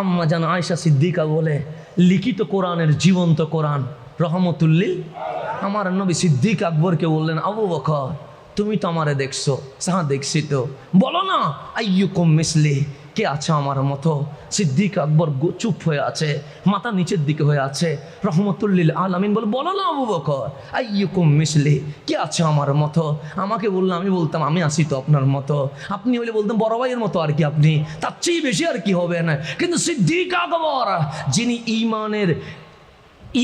আম্মা জান আয়সা সিদ্দিকা বলে, লিখিত কোরআনের জীবন্ত কোরআন, রহমতুল্লিল। আমার নবী সিদ্দিক আকবরকে বললেন, আবু বখর তুমি তো আমারে দেখছ, সাহা দেখছি তো। বলো না, আইয়ুকুম মিসলি কে আছে আমার মতো? সিদ্দিক আকবর চুপ হয়ে আছে, মাথা নিচের দিকে হয়ে আছে। রহমতুল্লিল আলামিন বলে, বলো না আবু বকর, আইয়ুকুম মিসলি, কে আছে আমার মতো? আমাকে বলল, আমি বলতাম, আমি আসি তো আপনার মতো। আপনি হলে বলতাম বড় ভাইয়ের মতো আর কি আপনি? তার চেয়ে বেশি আর কি হবে না কিন্তু সিদ্দিক আকবর, যিনি ইমানের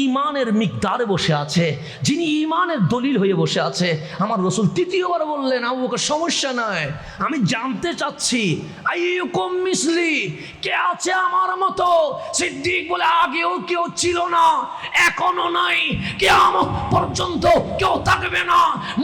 ইমানের মিকদারে বসে আছে, যিনি ইমানের দলিল হয়ে বসে আছে। আমার রসুল তৃতীয়বার বললেন বকর, সমস্যা নয় আমি জানতে চাচ্ছি মিসলি, কে আছে আমার মতো? সিদ্দিক বলে, আগেও কেউ ছিল না, এখনও নাই, কেয়ামত পর্যন্ত কেউ থাকবে না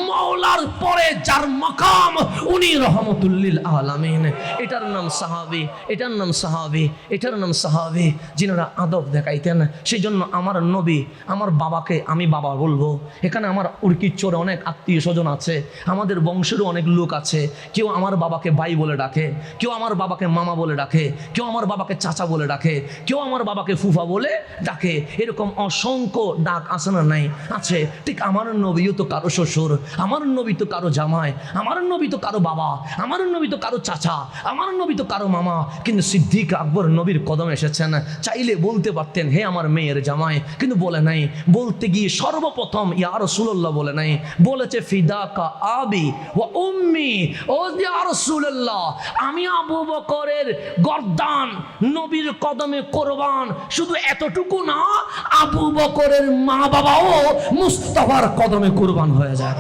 মৌলার পরে যার মাকাম, উনি রহমতুল্লিল আলামিন। এটার নাম সাহাবি, এটার নাম সাহাবি, এটার নাম সাহাবি, যিনারা আদব দেখাইতেন সেই জন্য আমার নবী, আমার বাবাকে আমি বাবা বলব। এখানে আমার উড়কির চোরে অনেক আত্মীয় স্বজন আছে, আমাদের বংশেরও অনেক লোক আছে। কেউ আমার বাবাকে ভাই বলে ডাকে, কেউ আমার বাবাকে মামা বলে ডাকে, কেউ আমার বাবাকে চাচা বলে ডাকে, কেউ আমার বাবাকে ফুফা বলে ডাকে। এরকম অসংখ্য ডাক আছে না নাই? আছে। ঠিক আমার নবীও তো কারও শ্বশুর, আমার নবী তো কারও জামাই, আমার নবী তো কারও বাবা, আমার নবী তো কারও চাচা, আমার নবী তো কারও মামা। কিন্তু সিদ্দিক আকবর নবীর কদম এসেছেন। চাইলে বলতে পারতেন, হে আমার মেয়ের জামাই। কিন্তু বলে নাই। বলতে গিয়ে সর্বপ্রথম ইয়া রসুল্লাহ বলে নাই। বলেছে ফিদা কা আবি ও উম্মি। ও রসুল্লাহ আমি আবু বকরের গর্দান, নবীর কদমে কোরবান। শুধু এতটুকু না, আবু বকরের মা বাবাও মুস্তফার কদমে কোরবান হয়ে যায়।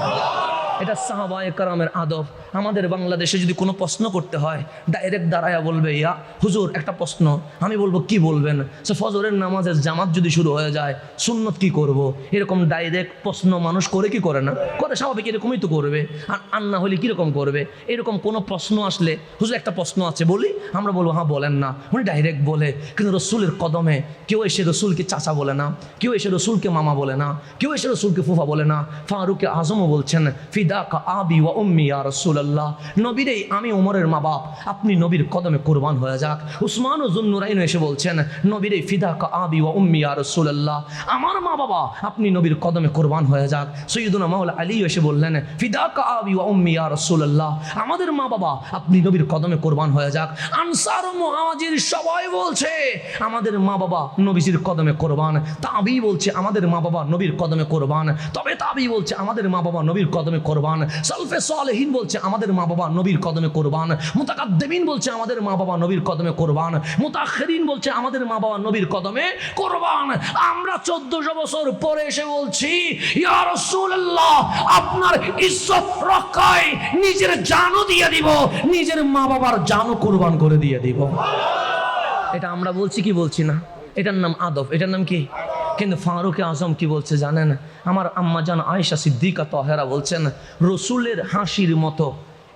এটা সাহাবায়ে কারামের আদব। আমাদের বাংলাদেশে যদি কোনো প্রশ্ন করতে হয় ডাইরেক্ট দাঁড়ায়া বলবে, ইয়া, হুজুর, একটা প্রশ্ন। আমি বলব, কি বলবেন? সে ফজরের নামাজের জামাত যদি শুরু হয়ে যায়, সুন্নত কি করব। এরকম ডাইরেক্ট প্রশ্ন মানুষ করে কি করে না? করে স্বাভাবিক, এরকমই তো করবে। আর আন্না হলে কীরকম করবে? এরকম কোনো প্রশ্ন আসলে, হুজুর, একটা প্রশ্ন আছে, বলি? আমরা বলব হ্যাঁ বলেন না। উনি ডাইরেক্ট বলে, কিন্তু রসুলের কদমে কেউ এসে রসুলকে চাচা বলে না, কেউ এসে রসুলকে মামা বলে না, কেউ এসে রসুলকে ফুফা বলে না। ফারুকে আজমও বলছেন ফিদা কা আবি ওয়া উম্মি ইয়া রাসূলুল্লাহ। নবীরে, আমি ওমরের মা বাপ, আপনি নবীর কদমে কুরবান হয়ে যাক। উসমান ও জুন্নুরাইন এসে বলছেন, নবীরে কা আবি ওয়া উম্মি ইয়া রাসূলুল্লাহ। আমার মা বাবা, আপনি নবীর কদমে কুরবান হয়ে যাক। সৈয়দুনা মাওলা আলী এসে বললেন ফিদা আবি ওয়া উম্মি ইয়া রাসূলুল্লাহ। আমাদের মা বাবা, আপনি নবীর কদমে কুরবান হয়ে যাক। আনসার ও মুহাজির সবাই বলছে, আমাদের মা বাবা নবীজির কদমে কোরবান। তাবি বলছে, আমাদের মা বাবা নবীর কদমে কোরবান। তবে তাবি বলছে, আমাদের মা বাবা নবীর কদমে কোরবান। সালফে সালেহীন বলছে, আমাদের মা বাবা নবীর কদমে কোরবান। মুতাকাদ্দিমিন বলছে, আমাদের মা বাবা নবীর কদমে কোরবান। মুতাখিরিন বলছে, আমাদের মা বাবা নবীর কদমে কোরবান। আমরা চোদ্দশো বছর পরে এসে বলছি, ইয়া রাসূলুল্লাহ, আপনার ইজ্জত রক্ষায় নিজের জানও দিয়ে দিব, নিজের মা বাবার জানও কোরবান করে দিয়ে দিব। এটা আমরা বলছি কি বলছি না? এটার নাম আদব। এটার নাম কি? কিন্তু ফারুক আজম কি বলছে জানেন? আমার আম্মা জান আয়েশা সিদ্দিকা তহেরা বলছেন, রসুলের হাসির মতো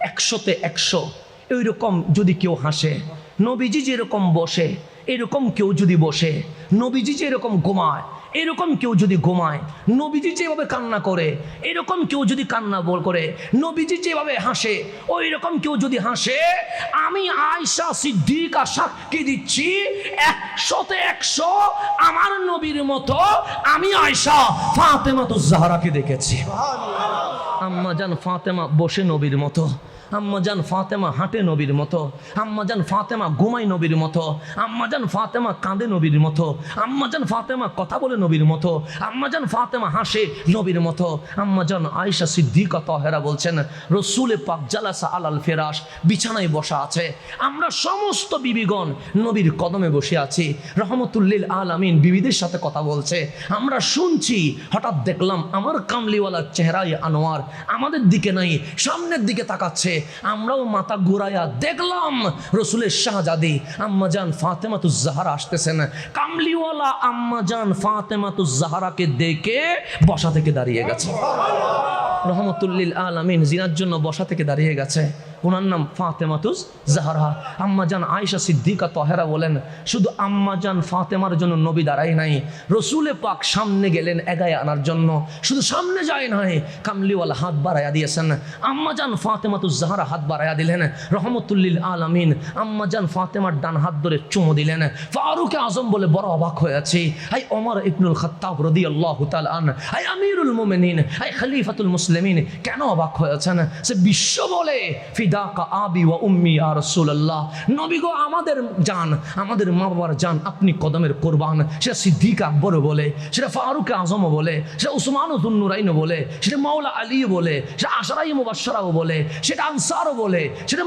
একশোতে একশো এইরকম যদি কেউ হাসে, নবীজি যেরকম বসে এরকম কেউ যদি বসে নবীজি যে এরকম ঘুমায় এরকম কেউ যদি ঘুমায় নবীজি যেভাবে কান্না করে এরকম কেউ যদি কান্না বল করে নবীজি যেভাবে হাসে ওই রকম কেউ যদি হাসে আমি আয়সা সিদ্দিকা সাক্ষী দিচ্ছি একশোতে একশো আমার নবীর মতো আমি আয়সা ফাতেমা তো জাহারাকে দেখেছি। আম্মা জান ফাতেমা বসে নবীর মতো। আম্মা জান ফাতেমা হাঁটে নবীর মতো আম্মাজান ফাতেমা ঘুমায় নবীর মতো আম্মাজান ফাতেমা কাঁদে নবীর মতো, আম্মা জান ফাতেমা কথা বলে নবীর মতো, আম্মা জান ফাতেমা হাসে নবীর মতো। আম্মা জান আয়েশা সিদ্দিকা তহেরা বলছেন, রসুলে পাক জালাসা আলাল ফেরাস বিছানায় বসা আছে। আমরা সমস্ত বিবিগণ নবীর কদমে বসে আছি। রহমতুল্লিল আলামিন বিবিদের সাথে কথা বলছে। আমরা শুনছি, হঠাৎ দেখলাম আমার কামলিওয়ালার চেহারায় আনোয়ার আমাদের দিকে নাই, সামনের দিকে তাকাচ্ছে। আমরাও মাথা ঘুরাইয়া দেখলাম, রসুলের শাহজাদি আম্মাজান ফাতেমাতুজ জাহারা আসতেছেন। কামলিওয়ালা আম্মা জান ফাতেমাতু জাহারাকে দেখে বসা থেকে দাঁড়িয়ে গেছে। রহমতুল্লিল আলামিন জিনার জন্য বসা থেকে দাঁড়িয়ে গেছে। ওনার নাম ফাতেমাতুস জাহারা। আম্মাজান আয়েশা সিদ্দিকা তহেরা বলেন, শুধু আম্মাজান ফাতেমার জন্য নবী দাঁড়াই নাই, রসুলে পাক সামনে গেলেন এগায় আনার জন্য। শুধু সামনে যায় নাই, কামলিওয়ালা হাত বাড়াইয়া দিয়েছেন। আম্মাজান ফাতেমাতুস জাহারা হাত বাড়াইয়া দিলেন, রহমতুল্লিল আলামিন আম্মাজান ফাতেমার ডান হাত ধরে চুমো দিলেন। ফারুক আজম বলে বড় অবাক হয়েছে হাই ওমর ইবনুল খাত্তাব রাদিয়াল্লাহু তাআলা আন হাই আমিরুল মুমিনিন হাই খলিফাতুল মুসলিমিন, কেন অবাক হয়েছেন সে বিশ্ব বলে ফিদাকা আবি ওয়া উম্মি নবী গো, আমাদের জান, আমাদের মা বাবার জান আপনি কদমের কোরবান। সেটা সিদ্দিক বলে, সেটা ফারুক বলে, সেটা বলে, সেটা মাওলা বলে, সেটা আশারাই বলে, সেটা আনসারও বলে, সেটা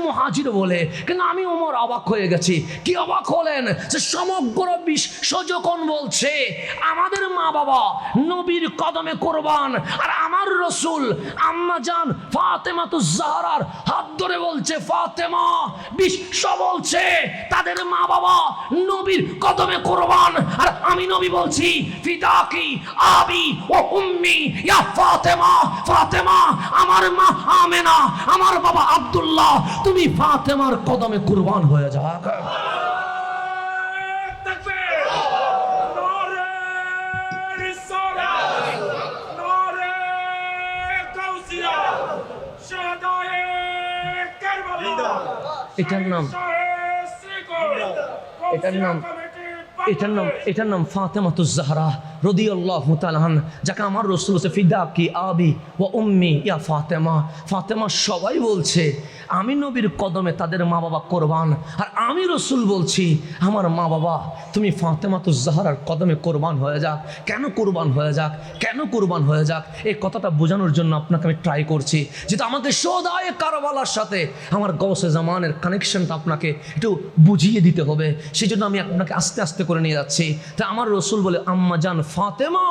বলে। কিন্তু আমি ওমর অবাক হয়ে গেছি। কি অবাক হলেন? যে সমগ্র বিশ্ব যখন বলছে, আমাদের মা বাবা নবীর কদমে কোরবান, আর আমার রসুল, আম্মা জান ফাতেমাতু জাহরার হাত ধরে বলছে, ফাতেমা, বিশ্ব বলছে, তাদের মা বাবা নবীর কদমে কোরবান। আর আমি নবী বলছি, ফিদাকি, আবি ও উম্মি, ইয়া ফাতেমা ফাতেমা, আমার মা আমেনা, আমার বাবা আব্দুল্লাহ, তুমি ফাতেমার কদমে কুরবান হয়ে যাক। এটার নাম। এটার নাম। এটার নাম এটার নাম ফাতেমাতু জাহরা রদিয়াল্লাহু তাআলান যাকে আমার রসুল বলছে ফিদা কি আবি ওয়া উম্মি ইয়া ফাতেমা। ফাতেমা সবাই বলছে, আমি নবীর কদমে তাদের মা বাবা কোরবান। আর আমি রসুল বলছি, আমার মা বাবা তুমি ফাতেমাতু জাহরার কদমে কোরবান হয়ে যাক। কেন কোরবান হয়ে যাক? কেন কোরবান হয়ে যাক? এই কথাটা বোঝানোর জন্য আপনাকে আমি ট্রাই করছি, যেটা আমাদের সদায় কারবালার সাথে, আমার গৌসে জামানের কানেকশনটা আপনাকে একটু বুঝিয়ে দিতে হবে। সেই জন্য আমি আপনাকে আস্তে আস্তে করে নিয়ে যাচ্ছি। তা আমার রসুল বলে আম্মা জান ফাতেমা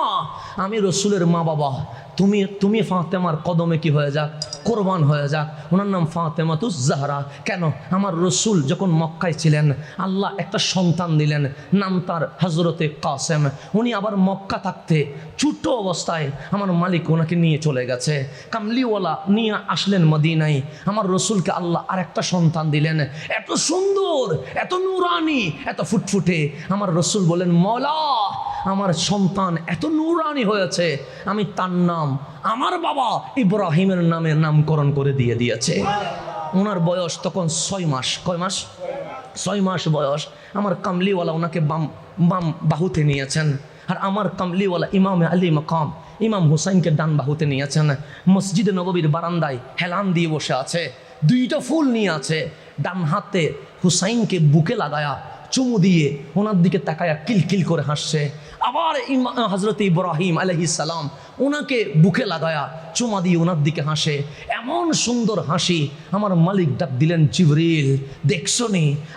আমি রসুলের মা বাবা তুমি তুমি ফাতেমার কদমে কি হয়ে যাক? কোরবান হয়ে যাক। ওনার নাম ফাতেমাতু জাহরা। কেন? আমার রসুল যখন মক্কায় ছিলেন, আল্লাহ একটা সন্তান দিলেন, নাম তার হজরতে কাসেম। উনি আবার মক্কা থাকতে ছোট্ট অবস্থায় আমার মালিক ওনাকে নিয়ে চলে গেছে। কামলিওয়ালা নিয়ে আসলেন মদিনায়। আমার রসুলকে আল্লাহ আর একটা সন্তান দিলেন। এত সুন্দর, এত নুরানি, এত ফুটফুটে। আমার রসুল বলেন মৌলা আমার সন্তান এত নুরানি হয়েছে, আমি তার নাম, আমার বাবা ইব্রাহিমের নামে নামকরণ করে দিয়ে দিয়েছে। ওনার বয়স তখন ছয় মাস, কয় মাস? ছয় মাস বয়স। আমার কামলিওয়ালা ওনাকে বাম বাম বাহুতে নিয়েছেন। আর আমার কামলিওয়ালা ইমাম আলী মকাম, ইমাম হুসাইনকে ডান বাহুতে নিয়েছেন। মসজিদে নববীর বারান্দায় হেলান দিয়ে বসে আছে, দুইটা ফুল নিয়ে আছে। ডান হাতে হুসাইনকে বুকে লাগায়া চুমু দিয়ে ওনার দিকে তাকায়া কিলকিল করে হাসছে। আবার হজরত ইব্রাহিম সালাম ওনাকে বুকে লাগায়া চুমা দিয়ে ওনার দিকে হাসে। এমন সুন্দর হাসি, আমার মালিক ডাক দিলেন, জিবরিল, দেখছ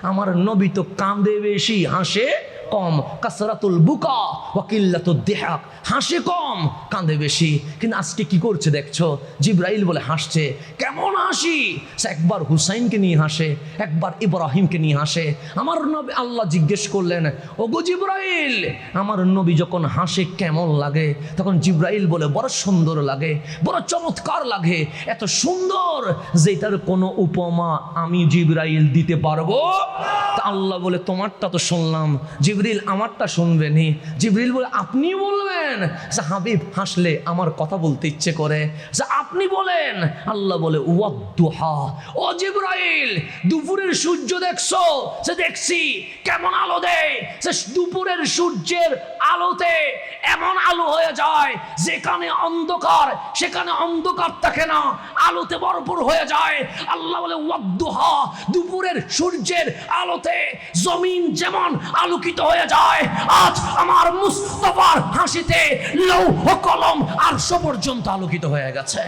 আমার নবী তো কাঁদে বেশি, হাসে কম, কাসরাতুল বুকা ওয়াকিল্লাতুদ দেহাক। হাসে কম, কাঁদে বেশি। কিন্তু আজকে কি করছে দেখছ? জিব্রাইল বলে হাসছে, কেমন হাসি? একবার হুসাইনকে নিয়ে হাসে, একবার ইব্রাহিমকে নিয়ে হাসে। আমার নবী আল্লাহ জিজ্ঞেস করলেন ও গো জিব্রাইল, আমার নবী যখন হাসে কেমন লাগে? তখন জিব্রাইল বলে, বড় সুন্দর লাগে, বড় চমৎকার লাগে, এত সুন্দর যেটার কোনো উপমা আমি জিব্রাইল দিতে পারব? তা আল্লাহ বলে, তোমারটা তো শুনলাম। জিবরিল আমারটা শুনবেনি জিবরিল বলে, আপনি বলবেন? যে হাবিব, হাসলে আমার কথা বলতে ইচ্ছে করে। যে আপনি বলেন। আল্লাহ বলে, ওয়াদ্দুহা। ও জিব্রাইল, দুপুরের সূর্য দেখছ? সে দেখছি, কেমন আলো দেয়? সে দুপুরের সূর্যের আলোতে এমন আলো হয়ে যায়, যেখানে অন্ধকার, সেখানে অন্ধকার থাকে না, আলোতে ভরপুর হয়ে যায়। আল্লাহ বলে, ওয়াদ্দুহা, দুপুরের সূর্যের আলোতে জমিন যেমন আলোকিত হয়ে যায়। আজ আমার মুস্তফার হাসিতে লৌহ কলম আরশো পর্যন্ত আলোকিত হয়ে গেছে।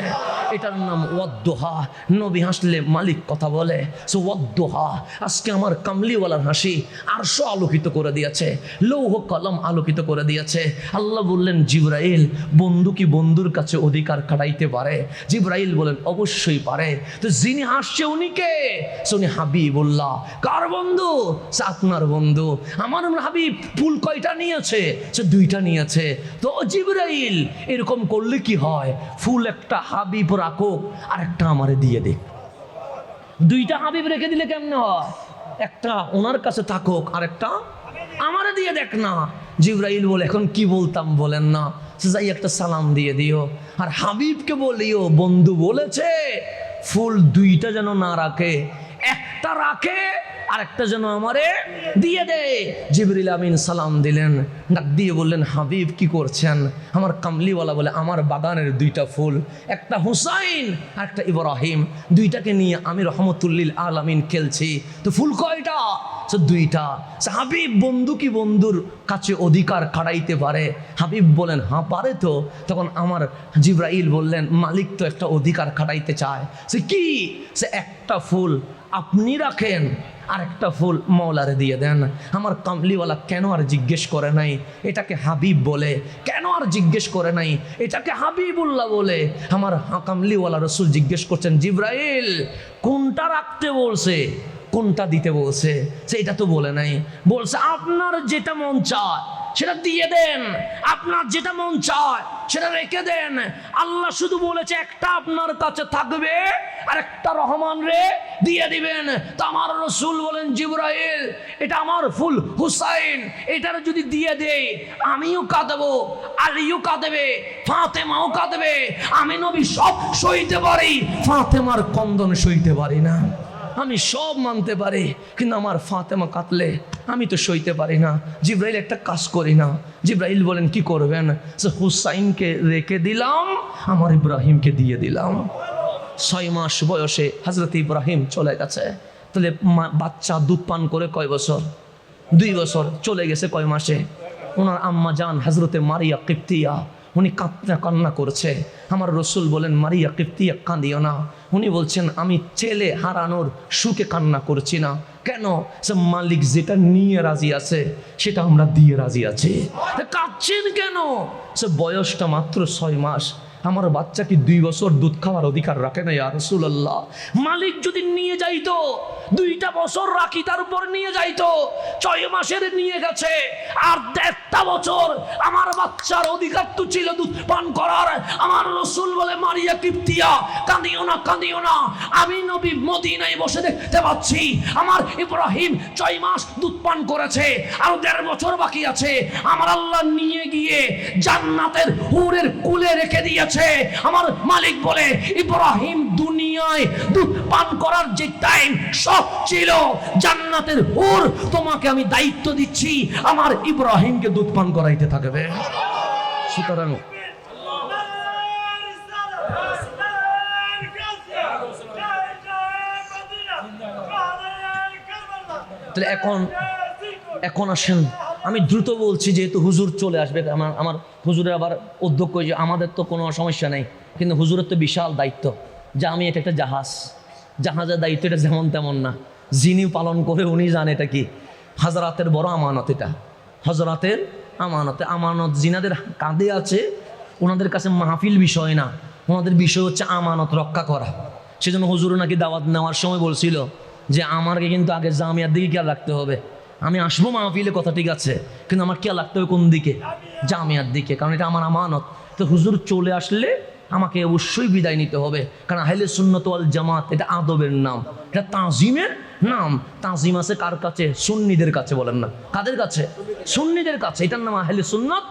এটার নাম ওয়াদ্দোহা। নবী হাসলে মালিক কথা বলে, সো ওয়াদ্দোহা, আজকে আমার কামলিওয়ালার হাসি আরশো আলোকিত করে দিয়েছে, লৌহ কলম আলোকিত করে দিয়েছে। আল্লাহ বললেন, জিব্রাইল, বন্ধু কি বন্ধুর কাছে অধিকার কাটাইতে পারে? জিব্রাইল বলেন, অবশ্যই পারে। তো যিনি হাসছে উনি কে? সে উনি হাবিবুল্লাহ। কার বন্ধু? আপনার বন্ধু। আমার হাবিব ফুল কয়টা নিয়েছে? সে দুইটা নিয়েছে। তো জিব্রাইল, এরকম করলে কি হয়? ফুল একটা হাবিব রাখুক আর একটা আমারে দিয়ে দিক। দুইটা হাবিব রেখে দিলে কেমনে হয়? একটা ওনার কাছে থাকুক আর একটা আমারে দিয়ে দেখ না। জিব্রাইল বলে, এখন কি বলতাম বলেন না? সে যাই একটা সালাম দিয়ে দিও। আর হাবিবকে বলিও, বন্ধু বলেছে, ফুল দুইটা যেন না রাখে একটা রাখে আর একটা যেন আমারে দিয়ে দে। জিবরিল আমিন সালাম দিলেন, ডাক দিয়ে বললেন, হাবিব কি করছেন? আমার কামলিওয়ালা বলে, আমার বাগানের দুইটা ফুল, একটা হুসাইন আর একটা ইব্রাহিম, দুইটাকে নিয়ে আমি রহমতুল্লিল আলামিন খেলছি। তো ফুল কয়টা? দুইটা। হাবিব বন্ধু কি বন্ধুর কাছে অধিকার কাটাইতে পারে? হাবিব বলেন হ্যাঁ পারে তো। তখন আমার জিব্রাইল বললেন, মালিক তো একটা অধিকার কাটাইতে চায়। সে কি? সে একটা ফুল আপনি রাখেন। আর একটা ফুল মৌলারে দিয়ে দেন। আমার কামলিওয়ালা কেন আর জিজ্ঞেস করে নাই? এটাকে হাবিব বলে। কেন আর জিজ্ঞেস করে নাই? এটাকে হাবিবুল্লাহ বলে। আমার কামলিওয়ালা রসুল জিজ্ঞেস করছেন, জিব্রাইল, কোনটা রাখতে বলছে? কোনটা দিতে বলছে? সেটা তো বলে নাই। বলছে, আপনার যেটা মন চায়, সেটা দিয়ে দেন। আপনার যেটা মন চায়, সেটা রেখে দেন। আল্লাহ শুধু বলেছে, একটা আপনার কাছে থাকবে, আর একটা রহমান রে দিয়ে দিবেন। তো আমার রসুল বলেন, জিব্রাইল, এটা আমার ফুল, হুসাইন, এটার যদি দিয়ে দেই, আমিও কাঁদবো, আলিও কাঁদবে, ফাতেমাও কাঁদবে। আমি নবী সব সইতে পারি, ফাতেমার কন্দন সইতে পারি না। আমি সব মানতে পারি, কিন্তু আমার ফাতেমা কাতলে আমি তো সইতে পারি না। জিব্রাইল একটা কাজ করি না। জিব্রাইল বলেন, কি করবেন? হুসাইনকে রেখে দিলাম, আমার ইব্রাহিমকে দিয়ে দিলাম। ছয় মাস বয়সে হজরত ইব্রাহিম চলে গেছে। তাহলে বাচ্চা দুধ পান করে কয় বছর? দুই বছর, চলে গেছে কয় মাসে। ওনার আম্মা যান হজরতে মারিয়া কিপ্তিয়া উনি কাঁদতে কান্না করছে। আমার রসুল বলেন, মারিয়া কিপ্তিয়া কাঁদিও না। উনি বলছেন, আমি ছেলে হারানোর সুখে কান্না করছি না। কেন? সে মালিক যেটা নিয়ে রাজি আছে, সেটা আমরা দিয়ে রাজি আছি। কাঁদছেন কেন? সে বয়সটা মাত্র ছয় মাস। আমার বাচ্চা কি দুই বছর দুধ খাওয়ার অধিকার রাখে না, ইয়া রসুল্লাহ মালিক যদি নিয়ে যাইতো দুইটা বছর রাখি তার উপর নিয়ে যাইতো, ছয় মাসের নিয়ে গেছে। আর দেড়টা বছর আমার বাচ্চার অধিকার তো ছিল দুধ পান করার। আমার রসুল বলে, মারিয়া কিপ্তিয়া, কাঁদিও না কাঁদিও না। আমি নবী মদিনায় বসে দেখতে পাচ্ছি, আমার ইব্রাহিম ছয় মাস দুধ পান করেছে, আর দেড় বছর বাকি আছে। আমার আল্লাহ নিয়ে গিয়ে জান্নাতের হুরের কুলে রেখে দিয়েছে। আমার মালিক বলে, ইব্রাহিম দুনিয়ায় দুধ পান করার যে টাইম সব ছিল। জান্নাতের হুর তোমাকে আমি দায়িত্ব দিচ্ছি। আমার ইব্রাহিমকে দুধ পান করাইতে থাকবে। সুতরাং তাহলে এখন এখন আসেন। আমি দ্রুত বলছি, যেহেতু হুজুর চলে আসবে, আমার আমার হুজুরের আবার অধ্যক্ষ, যে আমাদের তো কোনো সমস্যা নেই, কিন্তু হুজুরের তো বিশাল দায়িত্ব যে আমি এটা একটা জাহাজ। জাহাজের দায়িত্ব এটা যেমন তেমন না। যিনি পালন করে উনি জান এটা কি। হাজরাতের বড় আমানত এটা। হজরাতের আমানতে। আমানত জিনাদের কাঁধে আছে, ওনাদের কাছে মাহফিল বিষয় না। ওনাদের বিষয় হচ্ছে আমানত রক্ষা করা। সেজন্য হুজুর নাকি দাওয়াত নেওয়ার সময় বলছিল যে আমাকে কিন্তু আগে জামিয়ার দিকে খেয়াল রাখতে হবে। আমি আসব মাহফিলে, কথা ঠিক আছে। কিন্তু আমার খেয়াল রাখতে হবে কোন দিকে? জামিয়ার দিকে, কারণ এটা আমার আমানত। তো হুজুর চলে আসলে আমাকে অবশ্যই বিদায় নিতে হবে। কারণ আহলে সুন্নত ওয়াল জামাত, এটা আদবের নাম। এটা তাজিমের নাম। তাজিম আছে কার কাছে? সুন্নিদের কাছে বলেন না। কাদের কাছে? সুন্নিদের কাছে। এটার নাম আহলে সুন্নত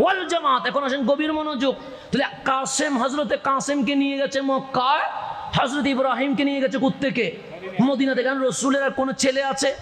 ওয়াল জামাত। এখন আসেন গভীর মনোযোগ। তাহলে কাসেম হজরতে কাসেমকে নিয়ে গেছে মক্কায়। হজরত ইব্রাহিমকে নিয়ে গেছে থেকে মদিনাতে কারণ রসুলের আর কোনো ছেলে আছে?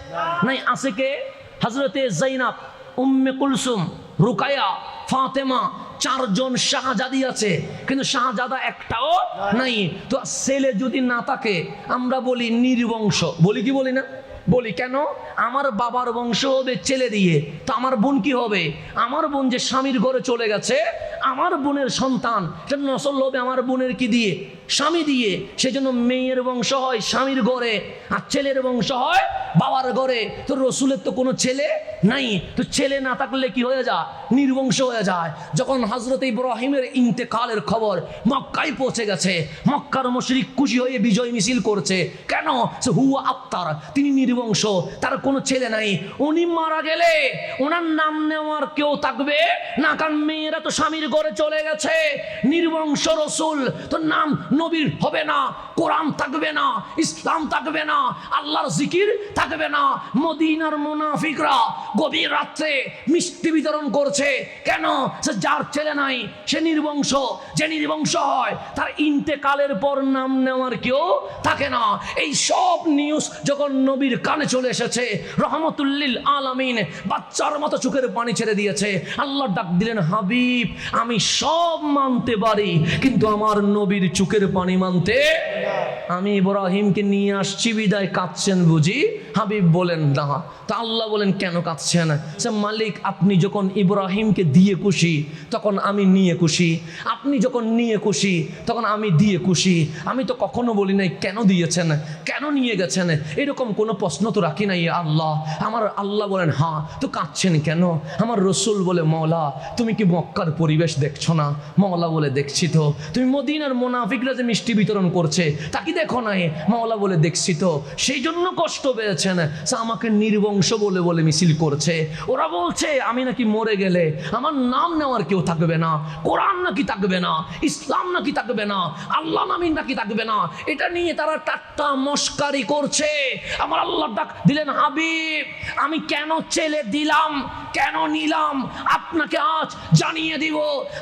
নাই? আছে কে? হজরতে জাইনাব উম্মে কুলসুম, রুকায়া। ফাতেমা চারজন শাহজাদি আছে কিন্তু শাহজাদা একটাও নাই। তো ছেলে যদি না থাকে আমরা বলি নির্বংশ। বলি কি বলি না? বলি, কেন? আমার বাবার বংশ হবে ছেলে দিয়ে। তো আমার বোন কি হবে? আমার বোন যে স্বামীর ঘরে চলে গেছে, আমার বোনের সন্তান নসল হবে আমার বোনের কি দিয়ে? স্বামী দিয়ে। সেজন্য মেয়ের বংশ হয় স্বামীর ঘরে, আর ছেলের বংশ হয় বাবার ঘরে। তো রসুলের তো কোনো ছেলে নাই। তো ছেলে না থাকলে কি হয়ে যায়? নির্বংশ হয়ে যায়। যখন হজরত ইব্রাহিমের ইন্তেকালের খবর মক্কায় পৌঁছে গেছে, মক্কার মশরিক খুশি হয়ে বিজয় মিছিল করছে। কেন? হুয়া আত্মার তিনি নির্বংশ তার কোনো ছেলে নাই। উনি মারা গেলে ওনার নাম নেওয়ার কেউ থাকবে? না কারণ মেয়েরা তো স্বামীর ঘরে চলে গেছে। নির্বংশ রসুল তো নাম নবীর হবে না, কোরআন থাকবে না, ইসলাম থাকবে না, আল্লাহর জিকির থাকবে না। মদিনার মুনাফিকরা গভীর রাত্রে মিষ্টি বিতরণ করছে। কেন? সে যার ছেলে নাই, সে নির্বংশ যে নির্বংশ হয়, তার ইন্তেকালের পর নাম নেওয়ার কেউ থাকে না। এই সব নিউজ যখন নবীর কানে চলে এসেছে। রহমতুল্লিল আলামিন বাচ্চার মতো চোখের পানি ছেড়ে দিয়েছে। আল্লাহ ডাক দিলেন, হাবিব, আমি সব মানতে পারি, কিন্তু আমার নবীর চোখের পানি মানতে আমি ইব্রাহিমকে নিয়ে আসছি, বিদায় কাঁদছেন বুঝি? হাবিব বলেন, না। তা আল্লাহ বলেন, কেন কাঁদছেন? সে মালিক, আপনি যখন ইব্রাহিমকে দিয়ে খুশি, তখন আমি নিয়ে খুশি। আপনি যখন নিয়ে খুশি, তখন আমি দিয়ে খুশি। আমি তো কখনো বলি নাই, কেন দিয়েছেন? কেন নিয়ে গেছেন? এরকম কোনো প্রশ্ন তো রাখি নাই আল্লাহ। আমার আল্লাহ বলেন হ্যাঁ তো কাঁদছেন কেন? আমার রসুল বলে মৌলা তুমি কি মক্কার পরিবেশ দেখছ না? মৌলা বলে, দেখছি তো। তুমি মদিনার মোনাফিকরা যে মিষ্টি বিতরণ করছে, তা কি দেখো নাই? মৌলা বলে, দেখছি তো। সেই জন্য কষ্ট পেয়েছেন। আমাকে নির্বংশ বলে বলে মিছিল করছে। ওরা বলছে, আমি নাকি মরে গেলে আমার নাম নেওয়ার কেউ থাকবে না। কোরআন নাকি থাকবে না। ইসলাম নাকি থাকবে না। আল্লাহ নামি নাকি থাকবে না। এটা নিয়ে তারা টাট্টা মস্কারি করছে। আমার আল্লাহ ডাক দিলেন, হাবিব, আমি কেন চেলে দিলাম? কেন নিলাম? আপনাকে আজ জানিয়ে দিব।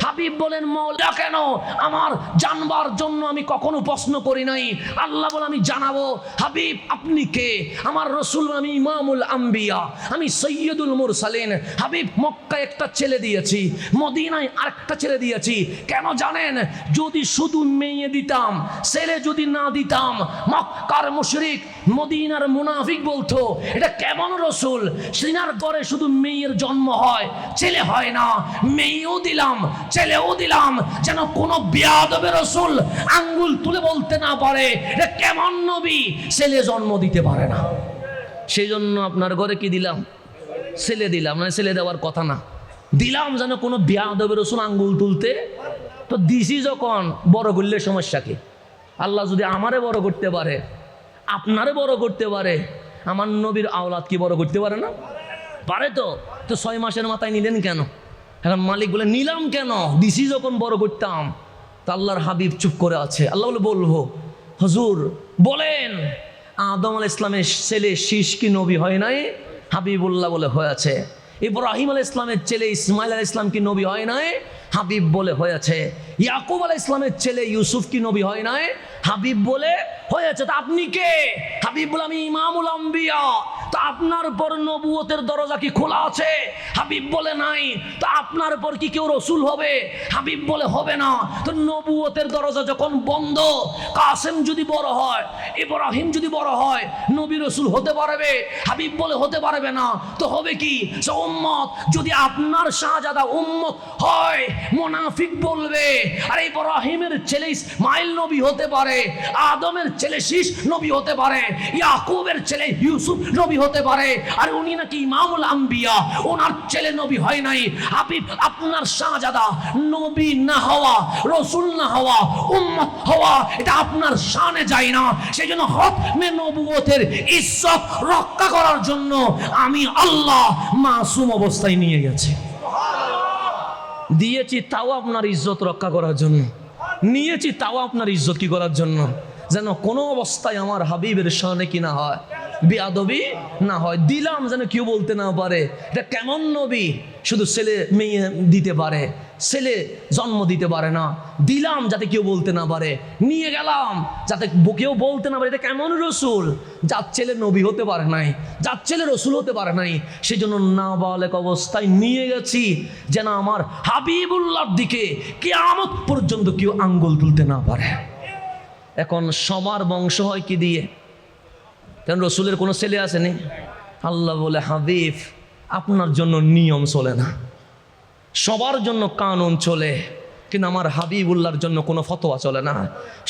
হাবিব বলেন, মৌলা, কেন? আমার জানবার জন্য আমি কখনো প্রশ্ন করি নাই। আল্লাহ বলে, আমি জানাব। হাবিব, আপনি কে? আমার রসুল, আমি ইমামুল আম্বিয়া, আমি সৈয়দুল মুরসালিন। হাবিব, মক্কায় একটা ছেলে দিয়েছি, মদিনায় আরেকটা ছেলে দিয়েছি। কেন জানেন? যদি শুধু মেয়ে দিতাম, ছেলে যদি না দিতাম, মক্কার মুশরিক, মদিনার মুনাফিক বলতো, এটা কেমন রসুল? সিনার ঘরে শুধু মেয়ের জন্ম হয়, ছেলে হয় না। মেয়েও দিলাম, ছেলেও দিলাম। যেন কোনো বিয়াদবে রসুল আঙ্গুল তুলে বলতে না পারে, এটা কেমন নবী? ছেলে জন্ম দিতে পারে না। সেই জন্য আপনার ঘরে কি দিলাম? ছেলে দিলাম না ছেলে দেওয়ার কথা না। দিলাম যেন কোনো বিয়াদবে রসুল আঙ্গুল তুলতে। তো দিছি যখন, বড় করলে সমস্যা কি? আল্লাহ যদি আমারে বড় করতে পারে আপনারে বড় করতে পারে। আমার নবীর আওলাদ কি বড় করতে পারে না? পারে তো। তো ছয় মাসের মাথায় নিলেন কেন? এখন মালিক বলে, নিলাম কেন? দিছি যখন বড় করতাম, তা আল্লাহর হাবিব চুপ করে আছে। আল্লাহ বলে, বলব। হজুর, বলেন, আদম আল ইসলামের ছেলে শীষ কি নবী হয় নাই? হাবিবুল্লাহ বলে হয়ে হয়েছে। ইব্রাহিম আল ইসলামের ছেলে ইসমাইল আল ইসলাম কি নবী হয় নাই? হাবিব বলে হয়েছে, ইয়াকুব আলাহ ইসলামের ছেলে ইউসুফ কি নবী হয় নাই? হাবিব বলে হয়েছে। তা আপনি কে? হাবিব বলে আমি ইমামুল আম্বিয়া। তা আপনার পর নবুয়তের দরজা কি খোলা আছে? হাবিব বলে নাই। তা আপনার পর কি কেউ রসুল হবে? হাবিব বলে, হবে না। তো নবুয়তের দরজা যখন বন্ধ, কাসেম যদি বড় হয়, ইব্রাহিম যদি বড় হয়, নবী রসুল হতে পারবে? হাবিব বলে, হতে পারবে না। তো হবে কি? সে উম্মত যদি আপনার শাহজাদা উম্মত হয়, মোনাফিক বলবে, আরে ইব্রাহিমের ছেলে ইসমাইল নবী হতে পারে, আদমের ছেলে শীষ নবী হতে পারে, ইয়াকুবের ছেলে ইউসুফ নবী হতে পারে। আর উনি নাকি ইমামুল আম্বিয়া। ওনার ছেলে নবী হয় নাই। হাবিব, আপনার শাহজাদা। নবী না হওয়া, রসুল না হওয়া, উম্মত হওয়া, এটা আপনার শানে যায় না। সেই জন্য হক মে নবুয়তের ইজ্জত রক্ষা করার জন্য আমি আল্লাহ মাসুম অবস্থায় নিয়ে গেছি। দিয়েছি তাও আপনার ইজ্জত রক্ষা করার জন্য। নিয়েছি তাও আপনার ইজ্জত কি করার জন্য? যেন কোনো অবস্থায় আমার হাবিবের সামনে কি না হয়। বেয়াদবি? না হয়। দিলাম যেন কেউ বলতে না পারে। এটা কেমন নবী? শুধু ছেলে মেয়ে দিতে পারে। ছেলে জন্ম দিতে পারে না। দিলাম যাতে কেউ বলতে না পারে। নিয়ে গেলাম যাতে কেউ বলতে না পারে। এটা কেমন রসুল? যার ছেলে নবী হতে পারে নাই, যার ছেলে রসুল হতে পারে নাই সেই জন্য নাবালেক অবস্থায় নিয়ে গেছি যেন আমার হাবিবুল্লাহর দিকে কেয়ামত পর্যন্ত কেউ আঙ্গুল তুলতে না পারে। এখন সবার বংশ হয় কি দিয়ে? কেন রসুলের কোনো ছেলে আসেনি। আল্লাহ বলে, হাবিব, আপনার জন্য নিয়ম চলে না। সবার জন্য কানুন চলে, কিন্তু আমার হাবিবুল্লাহর জন্য কোনো ফতোয়া চলে না।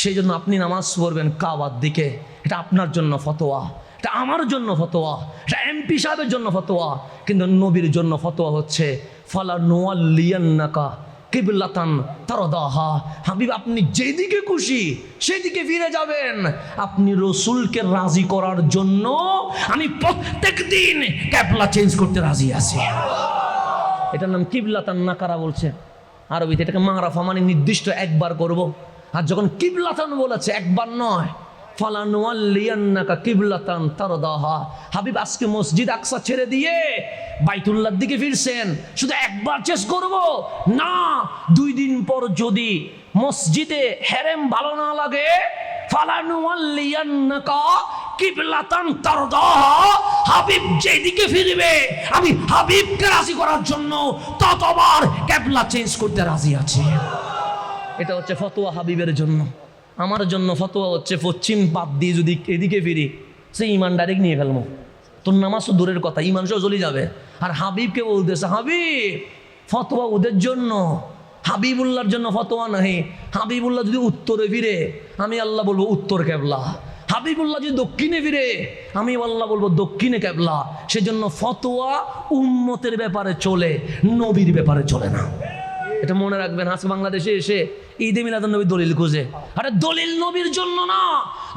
সেই জন্য আপনি নামাজ পড়বেন কাবার দিকে। এটা আপনার জন্য ফতোয়া, এটা আমার জন্য ফতোয়া, এটা এমপি সাহেবের জন্য ফতোয়া। কিন্তু নবীর জন্য ফতোয়া হচ্ছে, ফালা নোয়াল্লিয়ান্নাকা কিবলাতান তারদাহা। হাবিব, আপনি যেদিকে খুশি, সেদিকে ফিরে যাবেন। আপনি রসুলকে রাজি করার জন্য আমি প্রত্যেক দিন ক্যাপলা চেঞ্জ করতে রাজি আছি। এটার নাম কিবলাতান নাকারা বলছে? আরবিতে এটাকে মারাফা মানে নির্দিষ্ট একবার করব। আর যখন কিবলাতান বলেছে, একবার নয় কিবলাতান তারদাহা। হাবিব, আজকে মসজিদ ছেড়ে দিয়ে দিকে ফিরছেন। শুধু একবার না, দুই দিন পর যদি মসজিদে ভালো না লাগে হাবিব যেদিকে ফিরবে, আমি হাবিবকে রাজি করার জন্য ততবার কেবলা চেঞ্জ করতে রাজি আছি। এটা হচ্ছে ফতোয়া হাবিবের জন্য। আমার জন্য ফতোয়া হচ্ছে, পশ্চিম পাত দিয়ে যদি এদিকে ফিরি সে ইমান ডাইরেক্ট নিয়ে ফেলব তোর নামাজ তো দূরের কথা ইমান সহ চলে যাবে। আর হাবিবকে বলতেছে, হাবিব, ফতোয়া ওদের জন্য। হাবিবুল্লাহর জন্য ফতোয়া নাহি। হাবিবুল্লাহ যদি উত্তরে ফিরে, আমি আল্লাহ বলব উত্তর কেবলা। হাবিবুল্লাহ যদি দক্ষিণে ফিরে, আমি আল্লাহ বলব দক্ষিণে কেবলা। সেজন্য ফতোয়া উম্মতের ব্যাপারে চলে, নবীর ব্যাপারে চলে না। এটা মনে রাখবেন আজ বাংলাদেশে এসে ঈদে মিলাদুন নবী দলিল খুঁজে। আরে দলিল নবীর জন্য না,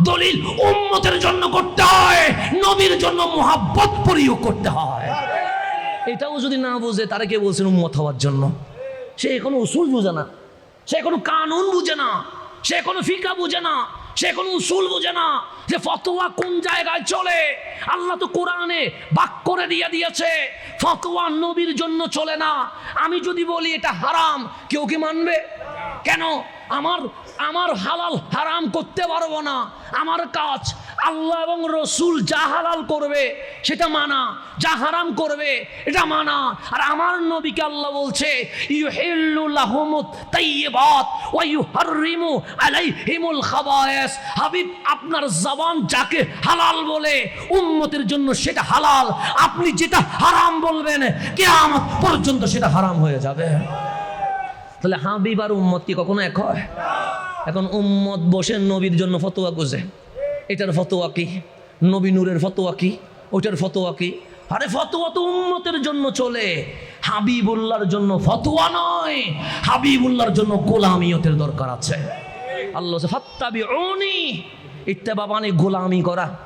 দলিল উম্মতের জন্য করতে হয়, নবীর জন্য মোহাব্বত প্রয়োগ করতে হয়। এটাও যদি না বুঝে, তারা কে বলছেন উম্মত হওয়ার জন্য? সে কোনো উসুল বোঝে না, সে কোনো কানুন বুঝে না, সে কোনো ফিকা বুঝে না। সে কোনো উসুল বুঝে না যে ফতোয়া কোন জায়গায় চলে? আল্লাহ তো কোরআনে বাক করে দিয়ে দিয়েছে, ফতোয়া নবীর জন্য চলে না। আমি যদি বলি এটা হারাম, কেউ কি মানবে? কেন? আমার আমার হালাল হারাম করতে পারব না। আমার কাজ আল্লাহ এবং রসুল যা হালাল করবে, সেটা মানা। যা হারাম করবে, এটা মানা। আর আমার নবীকে আল্লাহ বলছে হাবিব, আপনার জবান যাকে হালাল বলে, উম্মতের জন্য সেটা হালাল। আপনি যেটা হারাম বলবেন, কিয়ামত পর্যন্ত সেটা হারাম হয়ে যাবে। তাহলে হাবিব আর উম্মত কি কখনো এক হয়? এখন উম্মত বসে নবীর জন্য ফতোয়া গুজে এটার ফতোয়া কি? নবী নূরের ফতোয়া কি? ওইটার ফতোয়া কি? আরে ফতোয়া তো উম্মতের জন্য চলে। হাবিবুল্লাহর জন্য ফতোয়া নয়। হাবিবুল্লাহর জন্য গোলামিয়তের দরকার আছে। আল্লাহ ফাত্তাবি ওনি ইত্তেবা মানে গোলামি করা।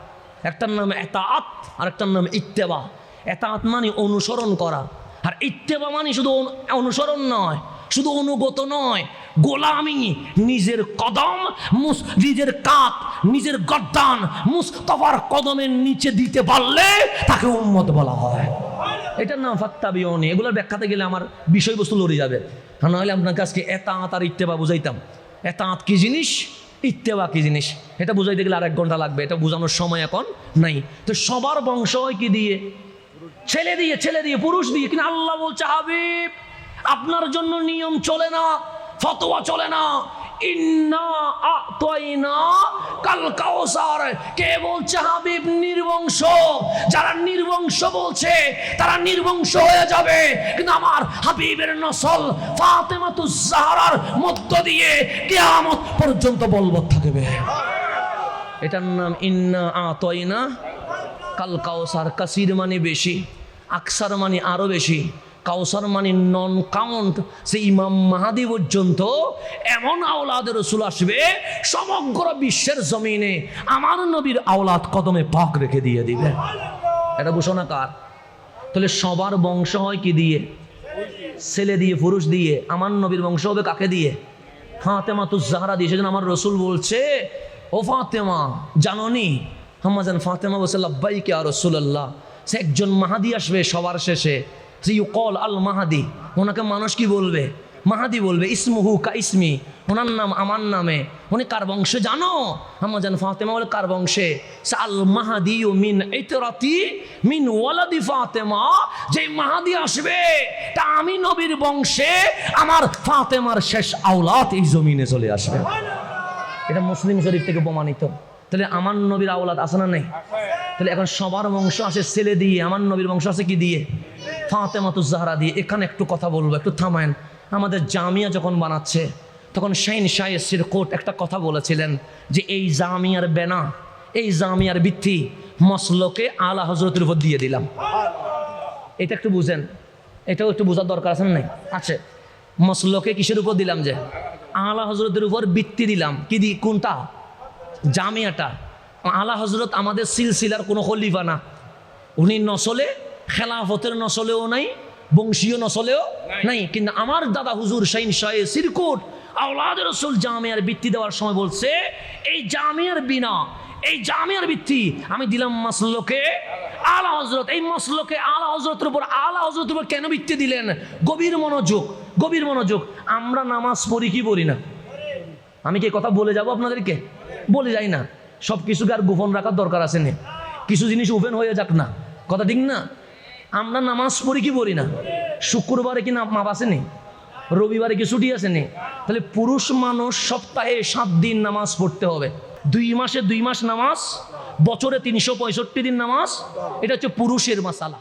একটার নাম এতাআত আর একটার নাম ইত্তেবা। এতাআত মানে অনুসরণ করা। আর ইত্তেবা মানে শুধু অনু- অনুসরণ নয় শুধু অনুগত নয়, গোলামি, নিজের কদম, মুস নিজের কাত, নিজের গদ্দান মুস্তফার কদমের নিচে দিতে পারলে তাকে উম্মত বলা হয়। এটার নাম ফাত্তাবিয়নি এগুলোর ব্যাখ্যাতে গেলে আমার বিষয়বস্তু লড়ে যাবে। আর নাহলে আপনাকে আজকে এতাঁত আর ইত্তেবা বুঝাইতাম। এতাঁত কি জিনিস? ইত্তেবা কি জিনিস? এটা বুঝাইতে গেলে আর এক ঘণ্টা লাগবে। এটা বোঝানোর সময় এখন নাই। তো সবার বংশ হয় কি দিয়ে? ছেলে দিয়ে ছেলে দিয়ে, পুরুষ দিয়ে। কিন্তু আল্লাহ বলছে, হাবিব আপনার জন্য নিয়ম চলে না, ফতোয়া চলে না। হাবিব যারা নির্বংশ বলছে, তারা নির্বংশ হয়ে যাবে। কিন্তু আমার হাবিবের মধ্য দিয়ে পর্যন্ত বলবৎ থাকবে। এটার নাম ইন্না আতয়না কাল কাউসার। কাসির মানে বেশি, আকসার মানে আরও বেশি। কাউসার মানে নন কাউন্ট সেই ইমাম মাহাদি পর্যন্ত এমন আওলাদের রসুল আসবে সমগ্র বিশ্বের জমিনে আমার নবীর আওলাদ কদমে পাক রেখে দিয়ে দিবে। এটা ঘোষণা কার? তাহলে সবার বংশ হয় কি দিয়ে? ছেলে দিয়ে, পুরুষ দিয়ে, আমার নবীর বংশ হবে কাকে দিয়ে? ফাতেমা তো জাহারা দিয়ে, সেজন্য আমার রসুল বলছে, ও ফাতেমা জাননি হাম্মাজান ফাতেমা বলছে লাব্বাই কে আর রসুল্লাহ সে একজন মাহাদি আসবে সবার শেষে। সে ইউ কল আল মাহাদি ওনাকে মানুষ কি বলবে? মাহাদি বলবে, ইসমুহু কা ইসমি ওনার নাম আমার নামে। উনি কার বংশে জানো? আমার জান ফাতেমা বলে কার বংশে? আল মাহাদি ও মিন ইতরাতি মিন ওয়ালাদি ফাতেমা। যে মাহাদি আসবে, তা আমি নবীর বংশে আমার ফাতেমার শেষ আওলাত এই জমিনে চলে আসবে। এটা মুসলিম শরীফ থেকে প্রমাণিত। তাহলে আমার নবীর আওলাদ আছে না নেই? তাহলে এখন সবার বংশ আসে ছেলে দিয়ে, আমার নবীর বংশ আছে কি দিয়ে? ফাতেমা তো জাহরা দিয়ে এখানে একটু কথা বলব, একটু থামায়েন। আমাদের জামিয়া যখন বানাচ্ছে, তখন শাইন শাহ সিরকোট একটা কথা বলেছিলেন যে, এই জামিয়ার বেনা, এই জামিয়ার ভিত্তি মসলকে আলা হজরতের উপর দিয়ে দিলাম। এটা একটু বুঝেন। এটাও একটু বোঝার দরকার আছে নাই? আছে। মসলকে কিসের উপর দিলাম যে? আলা হজরতের উপর বৃত্তি দিলাম। কি দি, কোনটা? জামিয়াটা। আলা হজরত আমাদের সিলসিলার কোনো খলিফা না। উনি নসলে খেলাফতের নসলেও নাই বংশীয় নসলেও নাই। কিন্তু আমার দাদা হুজুর শাইন শাহে সিরকুট আওলাদ রসুল জামিয়ার বৃত্তি দেওয়ার সময় বলছে এই জামিয়ার বিনা এই জামিয়ার বৃত্তি আমি দিলাম মাসলোকে আলা হজরত এই মসলকে আলা হজরতের উপর আলা হজরতের উপর কেন বৃত্তি দিলেন? গভীর মনোযোগ গভীর মনোযোগ। আমরা নামাজ পড়ি কি পড়ি না? আমি কি কথা বলে যাব আপনাদেরকে? বলে যাই না। সব কিছুকে আর গোপন রাখার দরকার আছে না। কিছু জিনিস ওপেন হয়ে যাক না। কথা ঠিক না? আমরা নামাজ পড়ি কি পড়ি না? শুক্রবারে কি না মাপ আসেনি? রবিবারে কি ছুটি আসেনি? তাহলে পুরুষ মানুষ সপ্তাহে সাত দিন নামাজ পড়তে হবে। দুই মাসে দুই মাস নামাজ, বছরে তিনশো পঁয়ষট্টি দিন নামাজ, এটা হচ্ছে পুরুষের মাসালা।